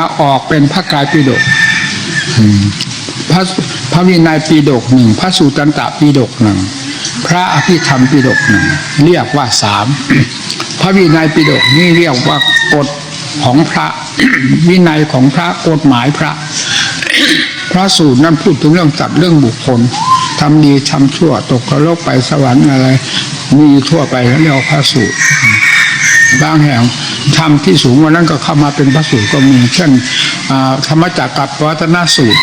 มาออกเป็นพระกายปิฎกพระพระวินัยปิฎกหนึ่งพระสูตรันตะปิฎกหนึ่งพระอภิธรรมปิฎกหนึ่งเรียกว่าสามพระวินัยปิฎกนี่เรียกว่ากฎของพระวินัยของพระกฎหมายพระ พระสูตรนั้นพูดถึงเรื่องจัดเรื่องบุคคลทำดีทำชั่วตกกระโลกไปสวรรค์อะไร มีทั่วไปแล้วเรียกว่าพระสูตร บางแห่งทำที่สูงกว่านั้นก็เข้ามาเป็นพระสูตรก็มีเช่นธรรมจักรกับวัฒนสูตร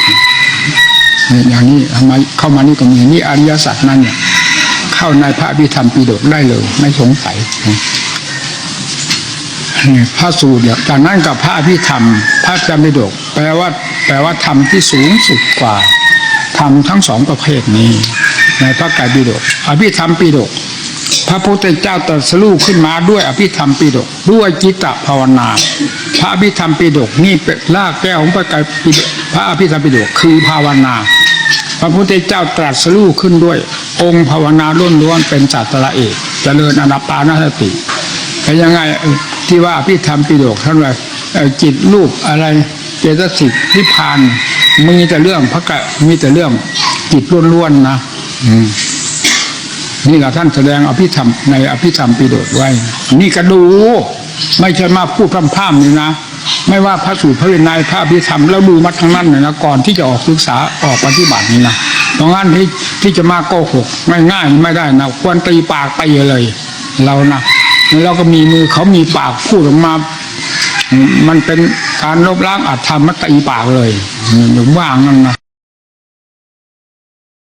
อย่างนี้ทำไมเข้ามานี่ก็มีนี่อริยสัจนั่นเนี่ยเข้าในพระพิธรรมปีดกได้เลย ไม่สงสัยพระสูตรเนี่ยจากนั้นกับพระอภิธรรม พระจำปิฎกแปลว่าแปลว่าธรรมที่สูงสุดกว่าธรรมทั้งสองประเภทนี้ ในพระไตรปิฎกอภิธรรมปิฎก พระพุทธเจ้าตรัสรู้ขึ้นมาด้วยอภิธรรมปิฎกด้วยจิตตภาวนา พระอภิธรรมปิฎกนี่เป็นรากแก้วของพระไตรปิฎกพระอภิธรรมปิฎกคือภาวนา พระพุทธเจ้าตรัสรู้ขึ้นด้วย องค์ภาวนาล้วนๆเป็นศาสตราเอกเจริญอนาปานสติแต่ยังไงที่ว่าอภิธรรมปิฎกท่านว่าจิตรูปอะไรเจตสิกนิพพานมีแต่เรื่องพระกะมีแต่เรื่องจิตล้วนๆนะ อืม นี่แหละท่านแสดงอภิธรรมในอภิธรรมปิฎกไว้ นี่ก็ดู ไม่ใช่มาพูดพร่ำๆนี่นะ ไม่ว่าพระสูตรพระวินัยพระอภิธรรมแล้วดูมาทั้งนั้นเลยนะก่อนที่จะออกศึกษาออกปฏิบัตินี่นะตรงนั้นที่ที่จะมาโกหกง่ายๆไม่ได้นะควรตีปากไปเลย เรานะเราก็มีมือเขามีปากพูดออกมา มันเป็นการลบล้างอาจทำมัตตีปากเลยหรือว่างั้นนะ